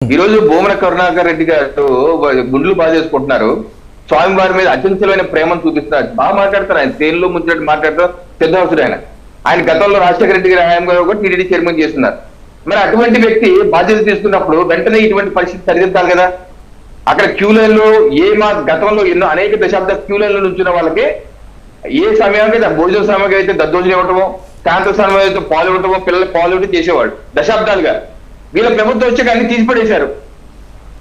ఈ రోజు భూమన కరుణాకర్ రెడ్డి గారు గుండ్లు బాగా చేసుకుంటున్నారు. స్వామి వారి మీద అత్యంతమైన ప్రేమను చూపిస్తున్నారు. బాగా మాట్లాడతారు ఆయన. తేలిలో ముంచినట్టు మాట్లాడతారు. సిద్ధవసుడు ఆయన. ఆయన గతంలో రాజశేఖర రెడ్డి గారు ఆయన గారు కూడా టీడీడీ చైర్మన్ చేస్తున్నారు. మరి అటువంటి వ్యక్తి బాధ్యత తీసుకున్నప్పుడు వెంటనే ఇటువంటి పరిస్థితి సరిదిద్దాలి కదా? అక్కడ క్యూ లైన్లో ఏ మా గతంలో ఎన్నో అనేక దశాబ్ద క్యూ లైన్లో నుంచిన వాళ్ళకి ఏ సమయానికి భోజన సమయానికి అయితే దద్దోజనం ఇవ్వటమో సాయంత్రం సమయం అయితే పాలు ఇవ్వటమో పిల్లలు పాలు ఇవ్వటం చేసేవాడు దశాబ్దాలుగా. వీళ్ళ ప్రభుత్వం వచ్చాక అన్ని తీసిపడేశారు.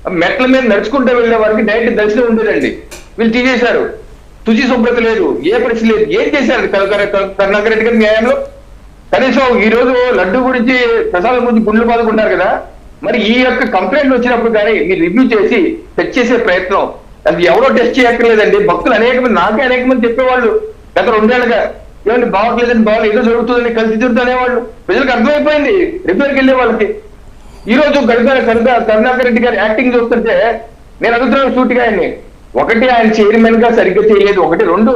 మెట్ల మీద నడుచుకుంటూ వెళ్ళే వారికి డైరెక్ట్ దర్శనం ఉండేదండి. వీళ్ళు తీసేశారు. తుచి శుభ్రత లేదు. ఏ పరిస్థితి లేదు. ఏం చేశారు? కరుణాకర్ రెడ్డి గారి న్యాయంలో? కనీసం ఈ రోజు లడ్డు గురించి ప్రసాదం గురించి గుండెలు బాదుకున్నారు కదా. మరి ఈ యొక్క కంప్లైంట్ వచ్చినప్పుడు కానీ మీరు రివ్యూ చేసి టెస్ట్ చేసే ప్రయత్నం. అది ఎవరో టెస్ట్ చేయక్కర్లేదండి. భక్తులు అనేక మంది నాకే అనేక మంది చెప్పేవాళ్ళు. గత రెండేళ్ళగా ఏమంటే బాగోట్లేదండి బాగా ఏదో జరుగుతుందని కలిసి తిరుగుతూ అనేవాళ్ళు. ప్రజలకు అర్థమైపోయింది. రిపేర్కి వెళ్ళే వాళ్ళకి. ఈ రోజు కరుణ కరుణాకర్ రెడ్డి గారి యాక్టింగ్ చూస్తుంటే నేను అడుగుతున్నాను సూటిగా ఆయన్ని. ఒకటి ఆయన చైర్మన్గా సరిగ్గా చేయలేదు. ఒకటి రెండు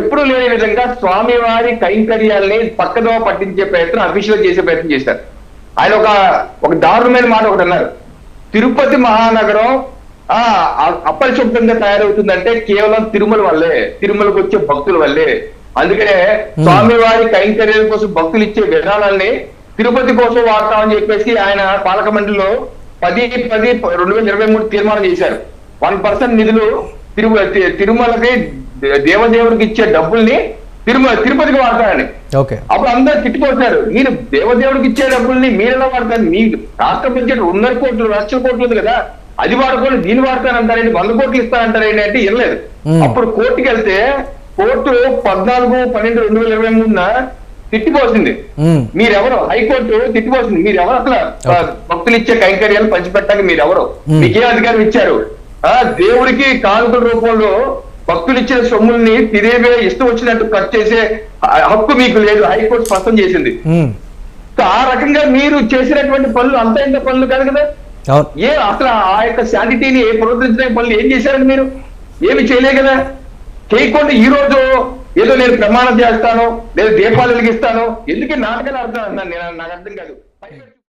ఎప్పుడు లేని విధంగా స్వామివారి కైంకర్యాల్ని పక్కదో పట్టించే ప్రయత్నం అఫీషియల్ చేసే ప్రయత్నం చేశారు. ఆయన ఒక ఒక దారుణమైన మాట ఒకటి అన్నారు. తిరుపతి మహానగరం ఆ అపరిశుభ్రంగా తయారవుతుందంటే కేవలం తిరుమల వల్లే తిరుమలకు వచ్చే భక్తుల వల్లే. అందుకనే స్వామివారి కైంకర్యాల కోసం భక్తులు ఇచ్చే విధానాల్ని తిరుపతి కోసం వాడతామని చెప్పేసి ఆయన పాలక మండలిలో పది పది రెండు వేల ఇరవై మూడు తీర్మానం చేశారు. వన్ పర్సెంట్ నిధులు తిరుమ తి- తిరుమలకి దేవదేవుడికి ఇచ్చే డబ్బుల్ని తిరుమల తిరుపతికి వాడతారని. ఓకే. అప్పుడు అందరు తిట్టిపోతున్నారు మీరు దేవదేవుడికి ఇచ్చే డబ్బుల్ని మీరెలా వాడతారు? మీ రాష్ట్ర బడ్జెట్ రెండున్నర కోట్లు లక్షల కోట్లు ఉంది కదా. అది వాడుకొని దీన్ని వాడతానంటారండి వంద కోట్లు ఇస్తానంటారండి అంటే ఇవ్వలేదు. అప్పుడు కోర్టుకి వెళ్తే కోర్టు పద్నాలుగు పన్నెండు రెండు వేల ఇరవై మూడున తిట్టిపోసింది. మీరెవరు? హైకోర్టు తిట్టిపోతుంది మీరెవరు అసలు? భక్తులు ఇచ్చే కైంకర్యాలు పంచిపెట్టడానికి మీరెవరు. మీకే అధికారం ఇచ్చారు. ఆ దేవుడికి కానుకల రూపంలో భక్తులు ఇచ్చిన సొమ్ముల్ని తిరిగే ఇష్టం వచ్చినట్టు ఖర్చు చేసే హక్కు మీకు లేదు. హైకోర్టు స్పష్టం చేసింది. ఆ రకంగా మీరు చేసినటువంటి పనులు అంత ఇంత పనులు కాదు కదా? ఏ అసలు ఆ యొక్క శాంటిటీని పునరుద్ధరించడానికి పనులు ఏం చేశారండి మీరు? ఏమి చేయలే కదా? చేయకుండా ఈ రోజు ఏదో నేను ప్రమాణం చేస్తాను నేను దీపాలు వెలిగిస్తాను. ఎందుకు నాటకాలు అర్థం అన్నాను నేను నాకు అర్థం కాదు.